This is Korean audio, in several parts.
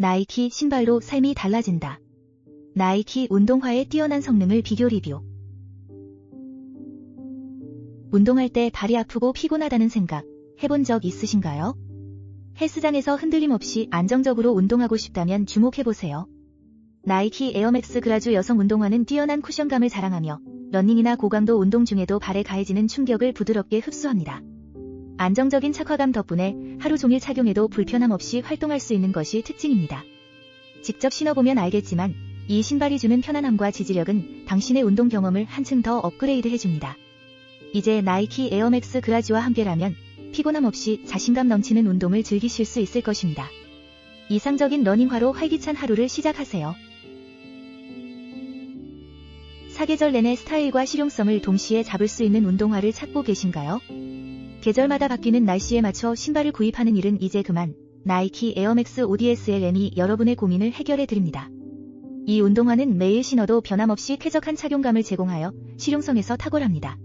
나이키 신발로 삶이 달라진다. 나이키 운동화의 뛰어난 성능을 비교 리뷰. 운동할 때 발이 아프고 피곤하다는 생각 해본 적 있으신가요? 헬스장에서 흔들림 없이 안정적으로 운동하고 싶다면 주목해보세요. 나이키 에어맥스 그라주 여성 운동화는 뛰어난 쿠션감을 자랑하며 러닝이나 고강도 운동 중에도 발에 가해지는 충격을 부드럽게 흡수합니다. 안정적인 착화감 덕분에 하루 종일 착용해도 불편함 없이 활동할 수 있는 것이 특징입니다. 직접 신어보면 알겠지만 이 신발이 주는 편안함과 지지력은 당신의 운동 경험을 한층 더 업그레이드 해줍니다. 이제 나이키 에어맥스 그라지와 함께라면 피곤함 없이 자신감 넘치는 운동을 즐기실 수 있을 것입니다. 이상적인 러닝화로 활기찬 하루를 시작하세요. 사계절 내내 스타일과 실용성을 동시에 잡을 수 있는 운동화를 찾고 계신가요? 계절마다 바뀌는 날씨에 맞춰 신발을 구입하는 일은 이제 그만 나이키 에어맥스 ODSLM이 여러분의 고민을 해결해 드립니다. 이 운동화는 매일 신어도 변함없이 쾌적한 착용감을 제공하여 실용성에서 탁월합니다.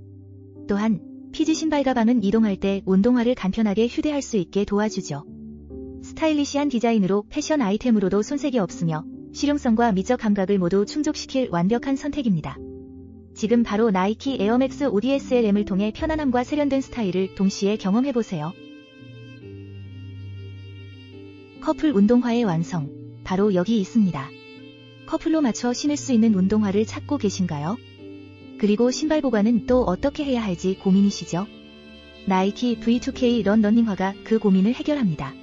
또한 피지 신발 가방은 이동할 때 운동화를 간편하게 휴대할 수 있게 도와주죠. 스타일리시한 디자인으로 패션 아이템으로도 손색이 없으며 실용성과 미적 감각을 모두 충족시킬 완벽한 선택입니다. 지금 바로 나이키 에어맥스 ODSLM을 통해 편안함과 세련된 스타일을 동시에 경험해보세요. 커플 운동화의 완성, 바로 여기 있습니다. 커플로 맞춰 신을 수 있는 운동화를 찾고 계신가요? 그리고 신발 보관은 또 어떻게 해야 할지 고민이시죠? 나이키 V2K 런 러닝화가 그 고민을 해결합니다.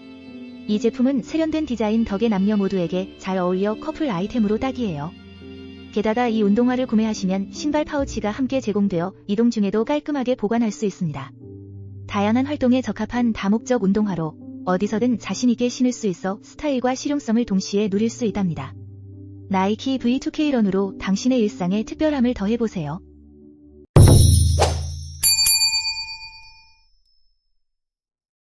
이 제품은 세련된 디자인 덕에 남녀 모두에게 잘 어울려 커플 아이템으로 딱이에요. 게다가 이 운동화를 구매하시면 신발 파우치가 함께 제공되어 이동 중에도 깔끔하게 보관할 수 있습니다. 다양한 활동에 적합한 다목적 운동화로 어디서든 자신있게 신을 수 있어 스타일과 실용성을 동시에 누릴 수 있답니다. 나이키 V2K 런으로 당신의 일상에 특별함을 더해보세요.